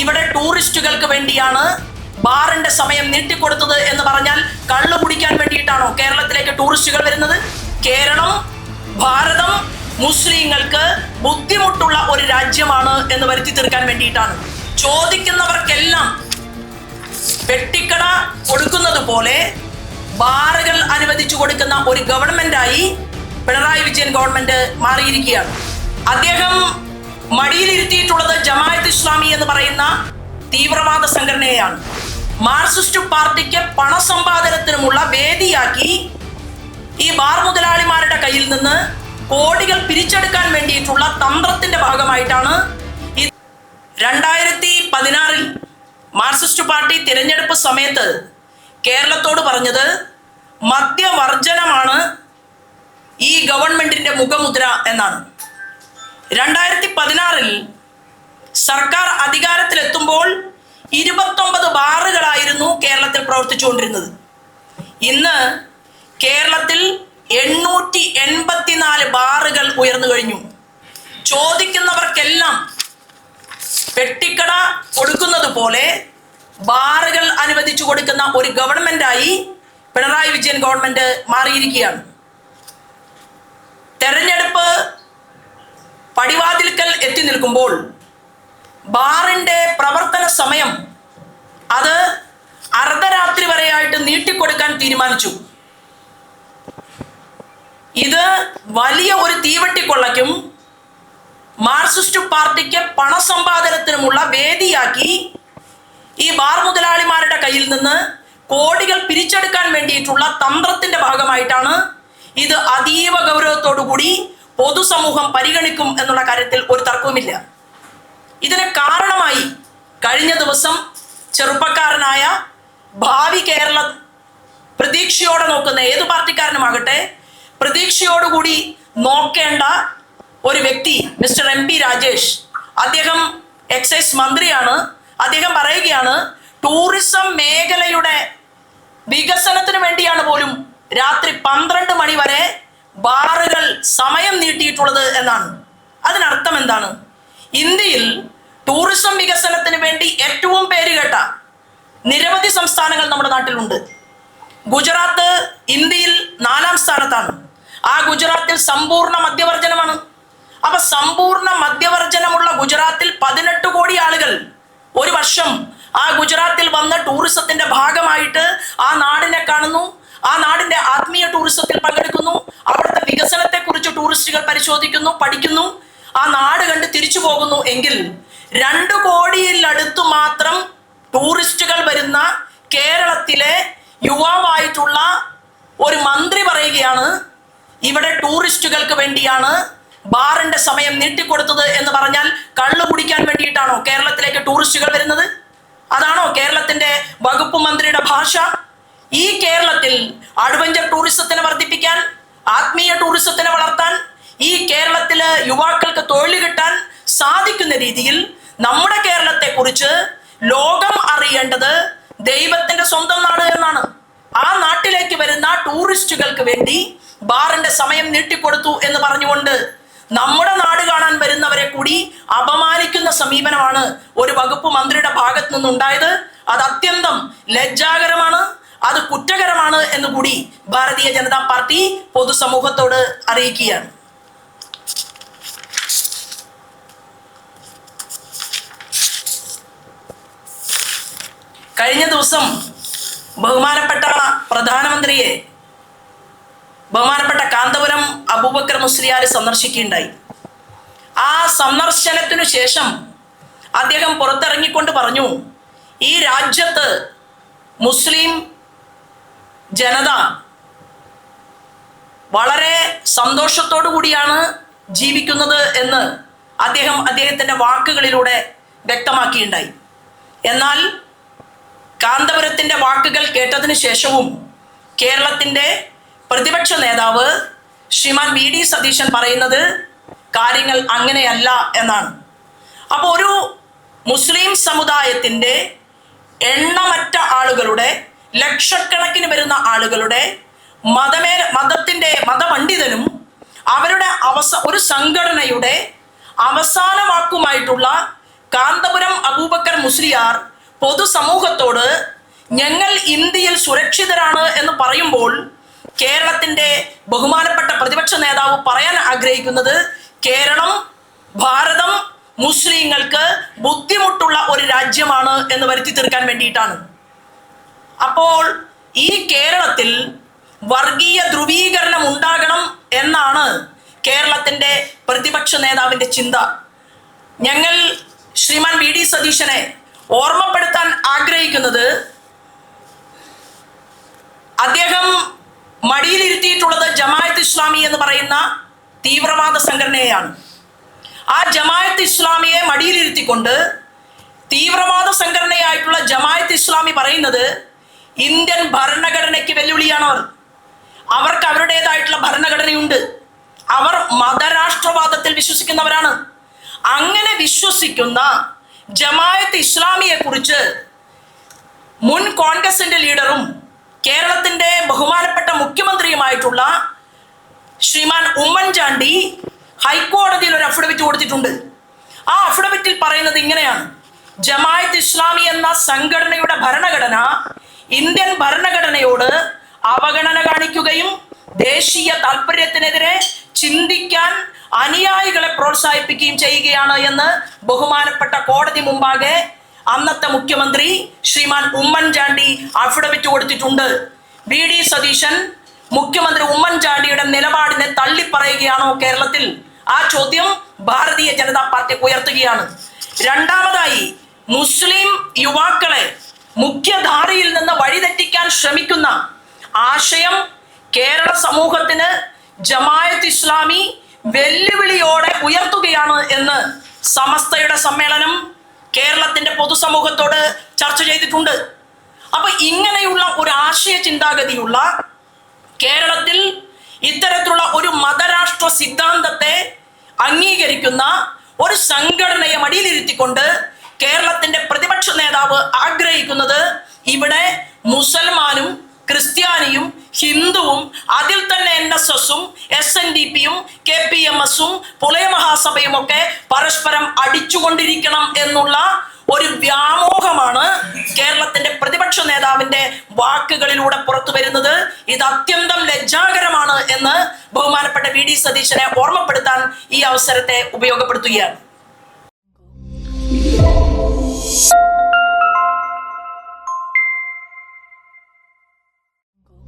ഇവിടെ ടൂറിസ്റ്റുകൾക്ക് വേണ്ടിയാണ് ബാറിന്റെ സമയം നീട്ടിക്കൊടുത്തത് എന്ന് പറഞ്ഞാൽ കള്ളു കുടിക്കാൻ വേണ്ടിയിട്ടാണോ കേരളത്തിലേക്ക് ടൂറിസ്റ്റുകൾ വരുന്നത്? കേരളം ഭാരതം മുസ്ലിങ്ങൾക്ക് ബുദ്ധിമുട്ടുള്ള ഒരു രാജ്യമാണ് എന്ന് വരുത്തി തീർക്കാൻ വേണ്ടിയിട്ടാണ്. ചോദിക്കുന്നവർക്കെല്ലാം പെട്ടിക്കട കൊടുക്കുന്നത് പോലെ ബാറുകൾ അനുവദിച്ചു കൊടുക്കുന്ന ഒരു ഗവൺമെന്റായി പിണറായി വിജയൻ ഗവൺമെന്റ് മാറിയിരിക്കുകയാണ്. അദ്ദേഹം മടിയിലിരുത്തിയിട്ടുള്ളത് ജമാഅത്ത് ഇസ്ലാമി എന്ന് പറയുന്ന തീവ്രവാദ സംഘടനയാണ് മാർക്സിസ്റ്റ് പാർട്ടിക്ക് പണസമ്പാദനത്തിനുമുള്ള വേദിയാക്കി ഈ ബാർ മുതലാളിമാരുടെ കയ്യിൽ നിന്ന് കോടികൾ പിരിച്ചെടുക്കാൻ വേണ്ടിയിട്ടുള്ള തന്ത്രത്തിന്റെ ഭാഗമായിട്ടാണ് ഈ രണ്ടായിരത്തി പതിനാറിൽ മാർക്സിസ്റ്റ് പാർട്ടി തിരഞ്ഞെടുപ്പ് സമയത്ത് കേരളത്തോട് പറഞ്ഞത് മദ്യവർജനമാണ് ഈ ഗവൺമെന്റിന്റെ മുഖമുദ്ര എന്നാണ്. രണ്ടായിരത്തി പതിനാറിൽ സർക്കാർ അധികാരത്തിലെത്തുമ്പോൾ ഇരുപത്തൊമ്പത് ബാറുകളായിരുന്നു കേരളത്തിൽ പ്രവർത്തിച്ചുകൊണ്ടിരുന്നത്. ഇന്ന് കേരളത്തിൽ എണ്ണൂറ്റി എൺപത്തിനാല് ബാറുകൾ ഉയർന്നു കഴിഞ്ഞു. ചോദിക്കുന്നവർക്കെല്ലാം പെട്ടിക്കട കൊടുക്കുന്നത് പോലെ ബാറുകൾ അനുവദിച്ചു കൊടുക്കുന്ന ഒരു ഗവൺമെന്റായി പിണറായി വിജയൻ ഗവൺമെന്റ് മാറിയിരിക്കുകയാണ്. തെരഞ്ഞെടുപ്പ് പടിവാതിൽക്കൽ എത്തി നിൽക്കുമ്പോൾ ബാറിന്റെ പ്രവർത്തന സമയം അത് അർദ്ധരാത്രി വരെയായിട്ട് നീട്ടിക്കൊടുക്കാൻ തീരുമാനിച്ചു. ഇത് വലിയ ഒരു തീവട്ടിക്കൊള്ളയ്ക്കും മാർക്സിസ്റ്റ് പാർട്ടിക്ക് പണസമ്പാദനത്തിനുമുള്ള വേദിയാക്കി ഈ ബാർ മുതലാളിമാരുടെ കയ്യിൽ നിന്ന് കോടികൾ പിരിച്ചെടുക്കാൻ വേണ്ടിയിട്ടുള്ള തന്ത്രത്തിന്റെ ഭാഗമായിട്ടാണ് ഇത് അതീവ ഗൗരവത്തോടു കൂടി പൊതുസമൂഹം പരിഗണിക്കും എന്നുള്ള കാര്യത്തിൽ ഒരു തർക്കവുമില്ല. ഇതിന് കാരണമായി കഴിഞ്ഞ ദിവസം ചെറുപ്പക്കാരനായ ഭാവി കേരള പ്രതീക്ഷയോടെ നോക്കുന്ന ഏത് പാർട്ടിക്കാരനുമാകട്ടെ പ്രതീക്ഷയോടുകൂടി നോക്കേണ്ട ഒരു വ്യക്തി മിസ്റ്റർ എം പി രാജേഷ് അദ്ദേഹം എക്സൈസ് മന്ത്രിയാണ്. അദ്ദേഹം പറയുകയാണ് ടൂറിസം മേഖലയുടെ വികസനത്തിന് വേണ്ടിയാണ് പോലും രാത്രി പന്ത്രണ്ട് മണി വരെ ബാറുകൾ സമയം നീട്ടിയിട്ടുള്ളത് എന്നാണ്. അതിനർത്ഥം എന്താണ്? ഇന്ത്യയിൽ ടൂറിസം വികസനത്തിന് വേണ്ടി ഏറ്റവും പേരുകേട്ട നിരവധി സംസ്ഥാനങ്ങൾ നമ്മുടെ നാട്ടിലുണ്ട്. ഗുജറാത്ത് ഇന്ത്യയിൽ നാലാം സ്ഥാനത്താണ്. ആ ഗുജറാത്തിൽ സമ്പൂർണ മദ്യവർജനമാണ്. അപ്പൊ സമ്പൂർണ മദ്യവർജനമുള്ള ഗുജറാത്തിൽ പതിനെട്ട് കോടി ആളുകൾ ഒരു വർഷം ആ ഗുജറാത്തിൽ വന്ന ടൂറിസത്തിന്റെ ഭാഗമായിട്ട് ആ നാടിനെ കാണുന്നു. ആ നാടിന്റെ ആത്മീയ ടൂറിസത്തിൽ പങ്കെടുക്കുന്നു. അവിടുത്തെ വികസനത്തെ കുറിച്ച് ടൂറിസ്റ്റുകൾ പരിശോധിക്കുന്നു പഠിക്കുന്നു. ആ നാട് കണ്ട് തിരിച്ചു പോകുന്നു എങ്കിൽ രണ്ട് കോടിയിൽ അടുത്തു മാത്രം ടൂറിസ്റ്റുകൾ വരുന്ന കേരളത്തിലെ യുവാവായിട്ടുള്ള ഒരു മന്ത്രി പറയുകയാണ് ഇവിടെ ടൂറിസ്റ്റുകൾക്ക് വേണ്ടിയാണ് ബാറിന്റെ സമയം നീട്ടിക്കൊടുത്തത് എന്ന് പറഞ്ഞാൽ കള്ളു കുടിക്കാൻ വേണ്ടിയിട്ടാണോ കേരളത്തിലേക്ക് ടൂറിസ്റ്റുകൾ വരുന്നത്? അതാണോ കേരളത്തിന്റെ വകുപ്പ് മന്ത്രിയുടെ ഭാഷ? ഈ കേരളത്തിൽ അഡ്വഞ്ചർ ടൂറിസത്തിനെ വർദ്ധിപ്പിക്കാൻ ആത്മീയ ടൂറിസത്തിനെ വളർത്താൻ ഈ കേരളത്തിൽ യുവാക്കൾക്ക് തൊഴിൽ കിട്ടാൻ സാധിക്കുന്ന രീതിയിൽ നമ്മുടെ കേരളത്തെ കുറിച്ച് ലോകം അറിയേണ്ടത് ദൈവത്തിന്റെ സ്വന്തം നാട് എന്നാണ്. ആ നാട്ടിലേക്ക് വരുന്ന ടൂറിസ്റ്റുകൾക്ക് വേണ്ടി ബാറിന്റെ സമയം നീട്ടിക്കൊടുത്തു എന്ന് പറഞ്ഞുകൊണ്ട് നമ്മുടെ നാട് കാണാൻ വരുന്നവരെ കൂടി അപമാനിക്കുന്ന സമീപനമാണ് ഒരു വകുപ്പ് മന്ത്രിയുടെ ഭാഗത്ത് നിന്നുണ്ടായത്. അത് അത്യന്തം ലജ്ജാകരമാണ്. അത് കുറ്റകരമാണ് എന്ന് കൂടി ഭാരതീയ ജനതാ പാർട്ടി പൊതുസമൂഹത്തോട് അറിയിക്കുകയാണ്. കഴിഞ്ഞ ദിവസം ബഹുമാനപ്പെട്ട പ്രധാനമന്ത്രിയെ ബഹുമാനപ്പെട്ട കാന്തപുരം അബൂബക്കർ മുസ്ലിയാർ സന്ദർശിക്കുകയുണ്ടായി. ആ സന്ദർശനത്തിനു ശേഷം അദ്ദേഹം പുറത്തിറങ്ങിക്കൊണ്ട് പറഞ്ഞു ഈ രാജ്യത്ത് മുസ്ലിം ജനത വളരെ സന്തോഷത്തോടു കൂടിയാണ് ജീവിക്കുന്നത് എന്ന് അദ്ദേഹം അദ്ദേഹത്തിന്റെ വാക്കുകളിലൂടെ വ്യക്തമാക്കിയിട്ടുണ്ടായി എന്നാൽ കാന്തപുരത്തിന്റെ വാക്കുകൾ കേട്ടതിന് ശേഷവും കേരളത്തിന്റെ പ്രതിപക്ഷ നേതാവ് ശ്രീമാൻ വി ഡി സതീശൻ പറയുന്നത് കാര്യങ്ങൾ അങ്ങനെയല്ല എന്നാണ്. അപ്പോൾ ഒരു മുസ്ലിം സമുദായത്തിന്റെ എണ്ണമറ്റ ആളുകളുടെ ലക്ഷക്കണക്കിന് വരുന്ന ആളുകളുടെ മതമേ മതത്തിന്റെ മതപണ്ഡിതനും അവരുടെ അവസ ഒരു സംഘടനയുടെ അവസാന വാക്കുമായിട്ടുള്ള കാന്തപുരം അബൂബക്കർ മുസ്ലിയാർ പൊതുസമൂഹത്തോട് ഞങ്ങൾ ഇന്ത്യയിൽ സുരക്ഷിതരാണ് എന്ന് പറയുമ്പോൾ കേരളത്തിന്റെ ബഹുമാനപ്പെട്ട പ്രതിപക്ഷ നേതാവ് പറയാൻ ആഗ്രഹിക്കുന്നത് കേരളം ഭാരതം മുസ്ലിങ്ങൾക്ക് ബുദ്ധിമുട്ടുള്ള ഒരു രാജ്യമാണ് എന്ന് വരുത്തി തീർക്കാൻ വേണ്ടിയിട്ടാണ്. അപ്പോൾ ഈ കേരളത്തിൽ വർഗീയ ധ്രുവീകരണം ഉണ്ടാകണം എന്നാണ് കേരളത്തിന്റെ പ്രതിപക്ഷ നേതാവിന്റെ ചിന്ത. ഞങ്ങൾ ശ്രീമാൻ വി ഡി സതീശനെ ഓർമ്മപ്പെടുത്താൻ ആഗ്രഹിക്കുന്നത് അദ്ദേഹം മടിയിലിരുത്തിയിട്ടുള്ളത് ജമായത്ത് ഇസ്ലാമി എന്ന് പറയുന്ന തീവ്രവാദ സംഘടനയെയാണ്. ആ ജമായത്ത് ഇസ്ലാമിയെ മടിയിലിരുത്തിക്കൊണ്ട് തീവ്രവാദ സംഘടനയായിട്ടുള്ള ജമായത്ത് ഇസ്ലാമി പറയുന്നത് ഇന്ത്യൻ ഭരണഘടനയ്ക്ക് വെല്ലുവിളിയാണ് അവർ. അവർക്ക് അവരുടേതായിട്ടുള്ള ഭരണഘടനയുണ്ട്. അവർ മതരാഷ്ട്രവാദത്തിൽ വിശ്വസിക്കുന്നവരാണ്. അങ്ങനെ വിശ്വസിക്കുന്ന ജമായത്ത് ഇസ്ലാമിയെ കുറിച്ച് മുൻ കോൺഗ്രസിന്റെ ലീഡറും കേരളത്തിന്റെ ബഹുമാനപ്പെട്ട മുഖ്യമന്ത്രിയുമായിട്ടുള്ള ശ്രീമാൻ ഉമ്മൻചാണ്ടി ഹൈക്കോടതിയിൽ ഒരു അഫിഡവിറ്റ് കൊടുത്തിട്ടുണ്ട്. ആ അഫിഡവിറ്റിൽ പറയുന്നത് ഇങ്ങനെയാണ്. ജമായത്ത് ഇസ്ലാമി എന്ന സംഘടനയുടെ ഭരണഘടന ഇന്ത്യൻ ഭരണഘടനയോട് അവഗണന കാണിക്കുകയും ദേശീയ താല്പര്യത്തിനെതിരെ ചിന്തിക്കാൻ അനുയായികളെ പ്രോത്സാഹിപ്പിക്കുകയും ചെയ്യുകയാണ് എന്ന് ബഹുമാനപ്പെട്ട കോടതി മുമ്പാകെ അന്നത്തെ മുഖ്യമന്ത്രി ശ്രീമാൻ ഉമ്മൻചാണ്ടി അഫിഡവിറ്റ് കൊടുത്തിട്ടുണ്ട്. വി ഡി സതീശൻ മുഖ്യമന്ത്രി ഉമ്മൻചാണ്ടിയുടെ നിലപാടിനെ തള്ളിപ്പറയുകയാണോ കേരളത്തിൽ? ആ ചോദ്യം ഭാരതീയ ജനതാ പാർട്ടി ഉയർത്തുകയാണ്. രണ്ടാമതായി മുസ്ലിം യുവാക്കളെ മുഖ്യധാരയിൽ നിന്ന് വഴിതെറ്റിക്കാൻ ശ്രമിക്കുന്ന ആശയം കേരള സമൂഹത്തിന് ജമായത്ത് ഇസ്ലാമി വെല്ലുവിളിയോടെ ഉയർത്തുകയാണ് എന്ന് സമസ്തയുടെ സമ്മേളനം കേരളത്തിന്റെ പൊതുസമൂഹത്തോട് ചർച്ച ചെയ്തിട്ടുണ്ട്. അപ്പൊ ഇങ്ങനെയുള്ള ഒരു ആശയ ചിന്താഗതിയുള്ള കേരളത്തിൽ ഇത്തരത്തിലുള്ള ഒരു മതരാഷ്ട്ര സിദ്ധാന്തത്തെ അംഗീകരിക്കുന്ന ഒരു സംഘടനയെ മടിയിലിരുത്തിക്കൊണ്ട് കേരളത്തിന്റെ പ്രതിപക്ഷ നേതാവ് ആഗ്രഹിക്കുന്നത് ഇവിടെ മുസൽമാനും ക്രിസ്ത്യാനിയും ഹിന്ദുവും അതിൽ തന്നെ എൻ എസ് എസും എസ് എൻ ഡി പിയും കെ പി എം എസും പുളയ മഹാസഭയും ഒക്കെ പരസ്പരം അടിച്ചുകൊണ്ടിരിക്കണം എന്നുള്ള ഒരു വ്യാമോഹമാണ് കേരളത്തിന്റെ പ്രതിപക്ഷ നേതാവിന്റെ വാക്കുകളിലൂടെ പുറത്തു വരുന്നത്. ഇത് അത്യന്തം ലജ്ജാകരമാണ് എന്ന് ബഹുമാനപ്പെട്ട വി ഡി സതീശനെ ഓർമ്മപ്പെടുത്താൻ ഈ അവസരത്തെ ഉപയോഗപ്പെടുത്തുകയാണ്. Shh.